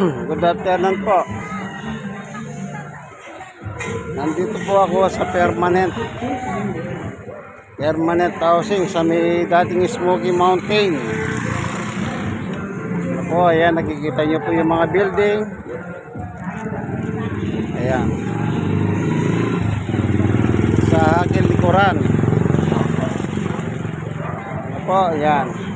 Good afternoon po. Nandito po ako sa permanent. Permanent housing sa may dating Smoky Mountain. Ako, ayan, nakikita niyo po yung mga building. Ayan. Sa akin likuran. Ano po, ayan.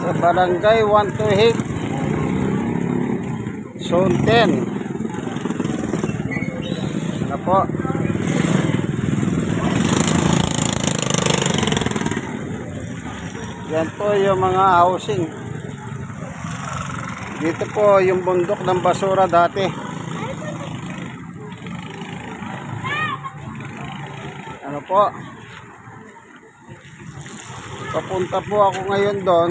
Sa barangay 128 zone 10 na po? Yan po yung mga housing. Dito po yung bundok ng basura dati ano po. Papunta po ako ngayon doon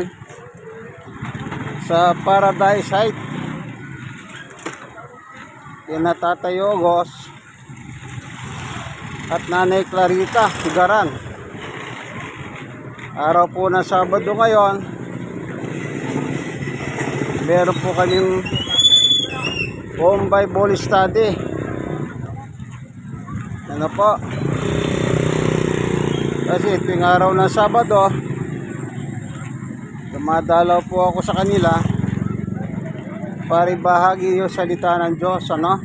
sa Paradise Height. Kina Tatay Ogos at Nanay Clarita Sigaran. Araw po ng Sabado ngayon. Meron po kaming home Bible study. Ano po kasi tuwing araw ng Sabado dumadalaw po ako sa kanila. Para ibahagi yung salita ng Diyos ano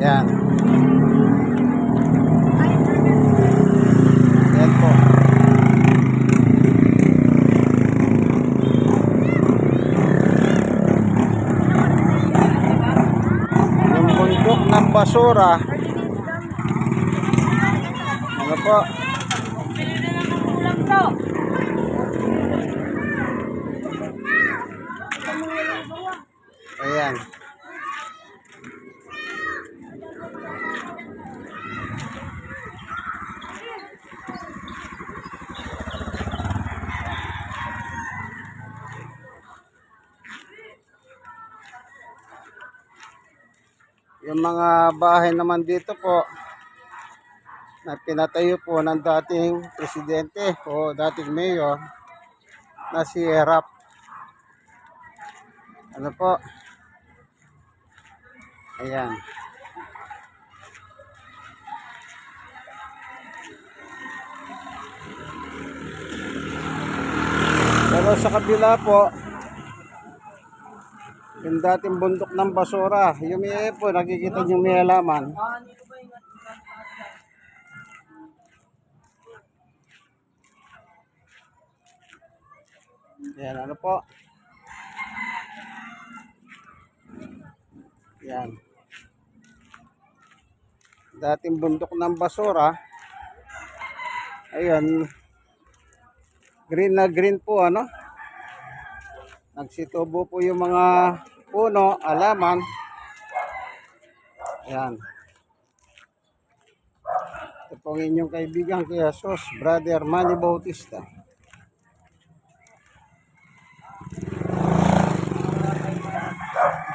yan yan po yung bundok ng basura ano po Ayan. Yung mga bahay naman dito po na pinatayo po ng dating presidente o dating mayor na si Erap. Ano po? Ayan. Pero sa kabila po, yung dating bundok ng basura, yung may po, nakikita yung may halaman. Yan, ano po? Yan. Dating bundok ng basura. Ayun. Green na green po, ano? Nagsitubo po yung mga puno, alaman. Yan. Ito pong inyong kaibigan kay Jesus, Brother Manny Bautista.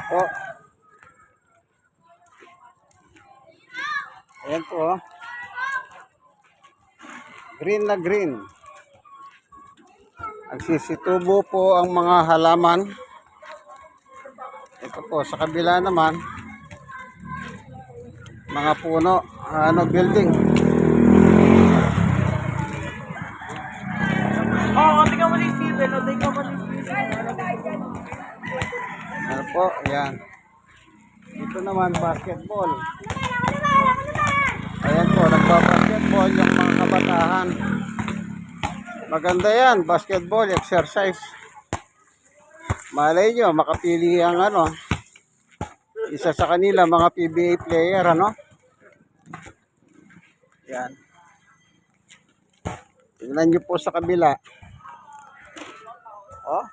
Po. Ayan po. oh. Green na green. Nagsisitubo po ang mga halaman. Ito po, sa kabila naman, mga puno, ano, building. Oh, tingnan mo ni Steven. O, tingnan mo ni Steven. Ano po, ayan. Dito naman, basketball. Ayan po, nagpa-basketball yung mga kabataan. Maganda yan, basketball, exercise. Malay nyo, makapili ang ano, isa sa kanila, mga PBA player, ano? Yan. Tingnan nyo po sa kabila. Oh.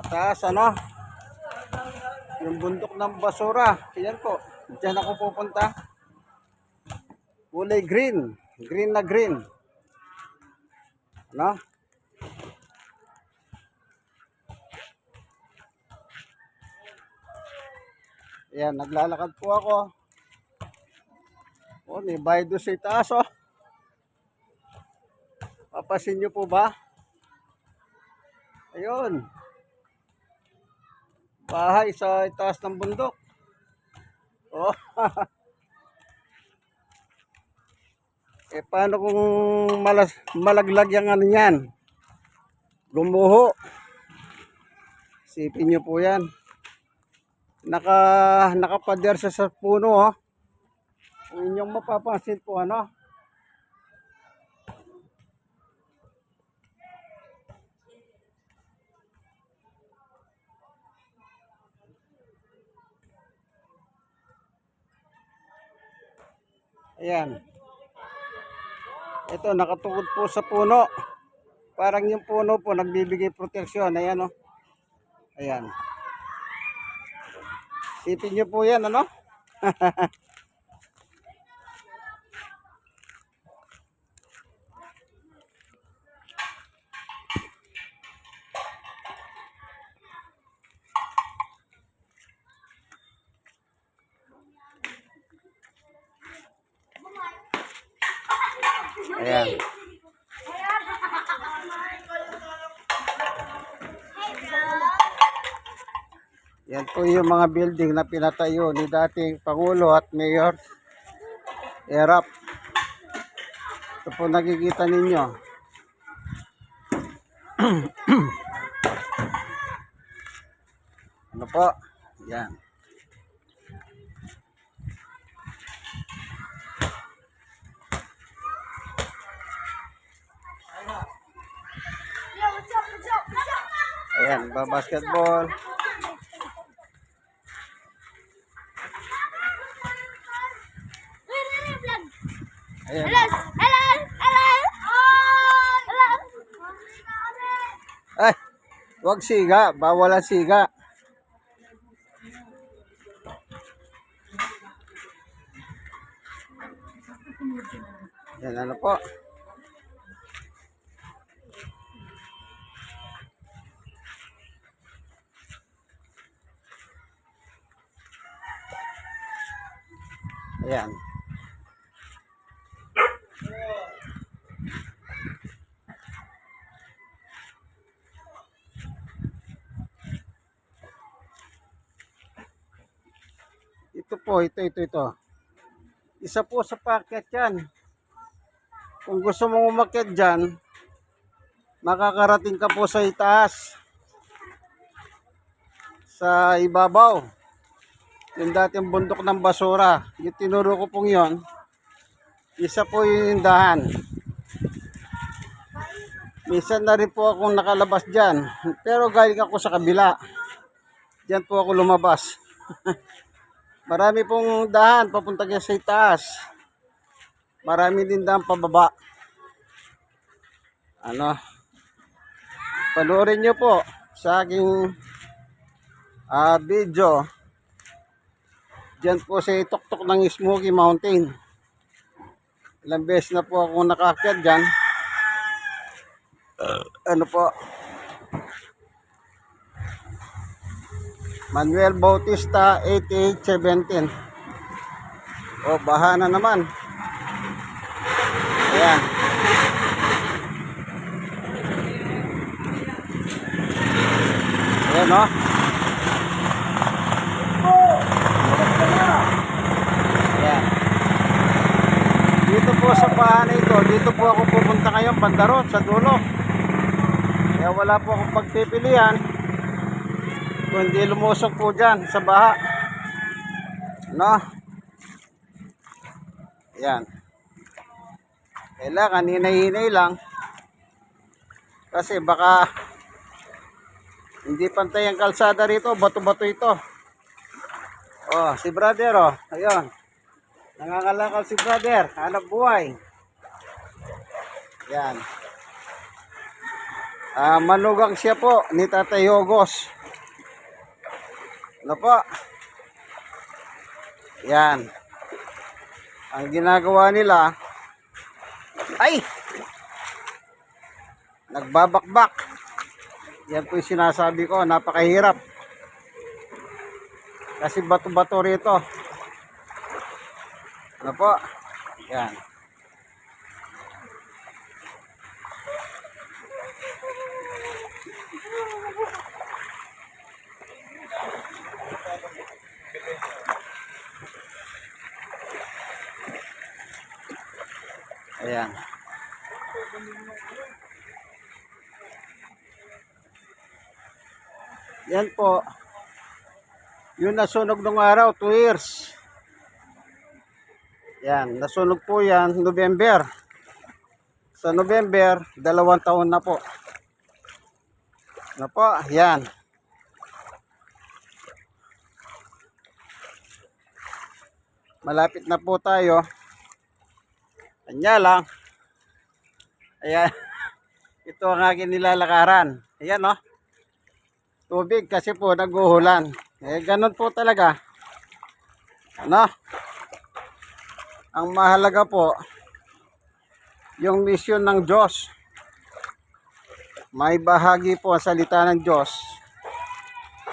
Mataas, ano? Yung bundok ng basura. Yan po. Diyan ako pupunta. Kulay green. Green na green. No? Ayan, naglalakad po ako. O, ni Baido sa itaas, oh. Papasin nyo po ba? Ayun. Bahay sa itaas ng bundok. Oh, eh, paano kung malas, malaglag yung ano yan? Gumuho. Sipin niyo po yan. Naka, nakapader siya sa puno, oh. Kung inyong mapapansin po, ano? Ayan. Ito, nakatukod po sa puno. Parang yung puno po, nagbibigay proteksyon. Ayan, oh. Ayan. Sipin nyo po yan, ano? yung mga building na pinatayo ni dating Pangulo at Mayor Erap. Ito po nakikita ninyo. ano po? Yan. Ayan, basketball. Ayan. Hello, hello, hello. Hello. Ay, wag siga. Bawal ang siga. Yan, ano po? Ayan. Ito po, ito, ito, ito. Isa po sa packet yan. Kung gusto mong umakyat dyan, makakarating ka po sa itaas. Sa ibabaw. Yung dating bundok ng basura. Yung tinuro ko pong yon. Isa po yung dahan. Minsan na rin po akong nakalabas dyan. Pero galing ako sa kabila. Diyan po ako lumabas. Marami pong dahan papunta dyan sa itaas. Marami din dahan pababa. Ano? Panoorin nyo po sa aking ah, video. Diyan po sa tuktok ng Smoky Mountain. Ilang beses na po ako nakakyat dyan. ano po? Manuel Bautista 8817. O, baha na naman. Ayan. Ayan, o. Ayan. Dito po sa pahan ito, dito po ako pupunta ngayon, Bandarot, sa dulo. Kaya wala po akong pagpipilian kundi lumusok po dyan sa baha. No? Yan. Kailangan hinay-hinay lang. Kasi baka hindi pantay ang kalsada rito. Bato-bato ito. Oh, si brother oh. Ayun. Nangangalakal si brother. Hanap buhay. Yan. Ah, manugang siya po ni Tatay Hogos. Ano po? Yan. Ang ginagawa nila ay nagbabakbak. Yan po yung sinasabi ko, napakahirap. Kasi bato-bato rito. Ano po? Yan. Ayan. Yan po. Yung nasunog nung araw, 2 years. Yan, nasunog po yan, November. Sa November, dalawang taon na po. Ano po, yan. Malapit na po tayo. Kanya lang. Ayan. Ito ang aking nilalakaran. Ayan, no? Tubig kasi po naguhulan. Eh, ganun po talaga. Ano? Ang mahalaga po, yung mission ng Diyos. May bahagi po ang salita ng Diyos.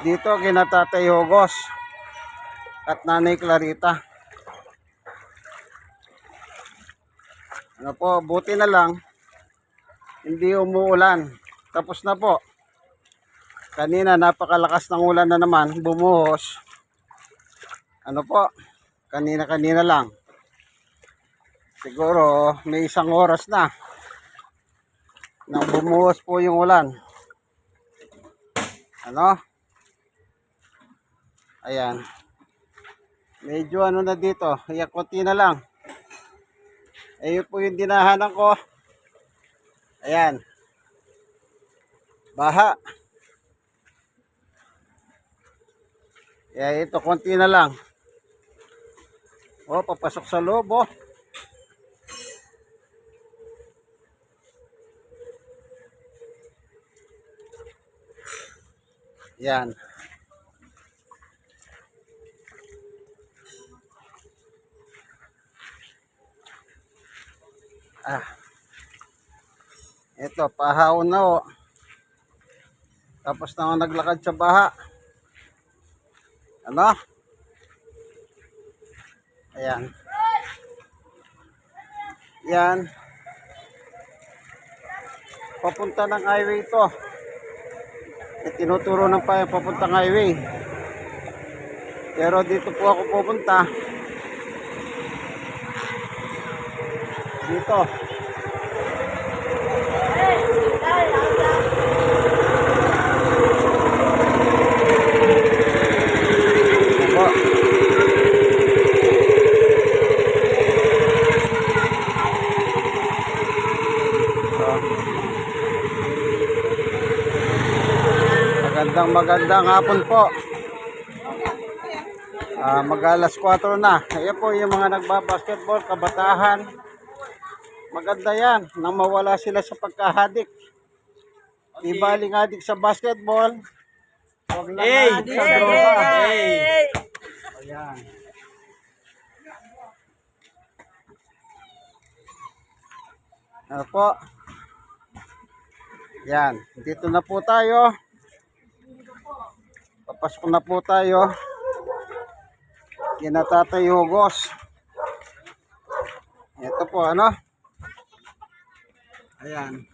Dito kina Tatay Hugos at Nanay Clarita. Ano po, buti na lang, hindi umuulan. Tapos na po. Kanina napakalakas ng ulan na naman, bumuhos. Ano po, kanina-kanina lang. Siguro may isang oras na nang bumuhos po yung ulan. Ano? Ayan. Medyo ano na dito, ayan, konti na lang. Ayun po yung dinahanan ko. Ayan. Baha. Kaya ito, konti na lang. Oh, papasok sa loob, oh. Yan. Ah. Ito, pahaon na, oh. Tapos na naglakad sa baha. Ano? Ayan. Yan. Papunta ng highway ito. E, tinuturo ng pa papuntang highway. Pero dito po ako pupunta. Dito. Ako. Ah. Magandang magandang hapon po. Ah, mag alas 4 na. Ayan po yung mga nagbabasketball, kabatahan. Maganda yan, nang mawala sila sa pagkahadik. Ibaling adik sa basketball. Huwag lang Hey! adik sa droga. Hey! Ayan. Ano po? Yan. Dito na po tayo. Papasok na po tayo. Kinatatay Hugos. Ito po, ano? Ayan.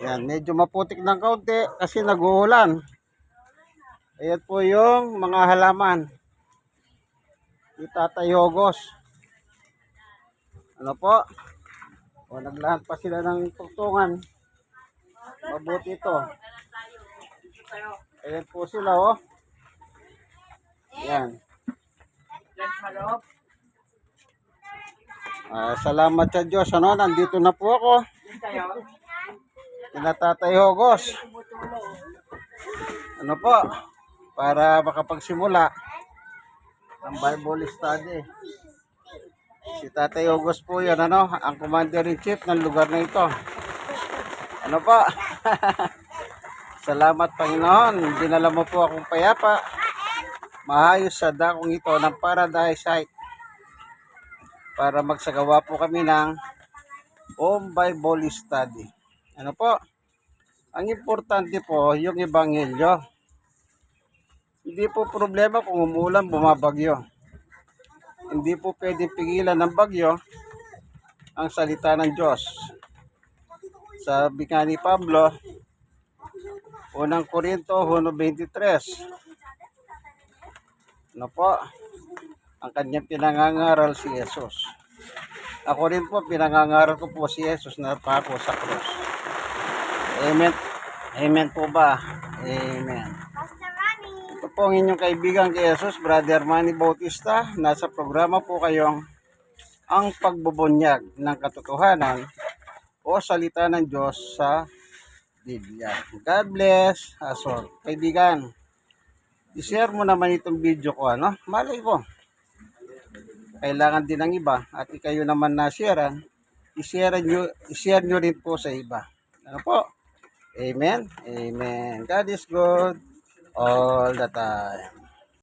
Yan, medyo maputik ng kaunti kasi nag-uulan. Ayan po yung mga halaman. Itatay Hugos. Ano po? O, naglahat pa sila ng tungtungan. Mabuti ito. Ayan po sila, oh. Ayan. Ah, salamat sa Diyos. Ano, nandito na po ako. Kinatatay Hogos. Ano po? Para makapagsimula ang Bible study. Si Tatay Hogos po yan, ano, ang commander-in-chief ng lugar na ito. Ano po? Salamat Panginoon. Dinala mo po akong payapa. Maayos sa dakong ito ng paradise site para magsagawa po kami ng home Bible study. Ano po? Ang importante po, yung ebanghelyo. Hindi po problema kung umulan, bumabagyo. Hindi po pwedeng pigilan ng bagyo ang salita ng Diyos. Sabi nga ni Pablo, unang Korinto 1.23. Ano po? Ang kanyang pinangangaral si Jesus. Ako rin po, pinangangaral ko po si Jesus na pako sa krus. Amen. Amen po ba? Amen. Ito po ang inyong kaibigan kay Jesus, Brother Manny Bautista. Nasa programa po kayong ang pagbubunyag ng katotohanan o salita ng Diyos sa Biblia. God bless us all. Kaibigan, i-share mo naman itong video ko, ano? Malay ko. Kailangan din ng iba at ikayo naman na-sharean, i-share nyo, i-share nyo rin po sa iba. Ano po? Amen? Amen. God is good all the time.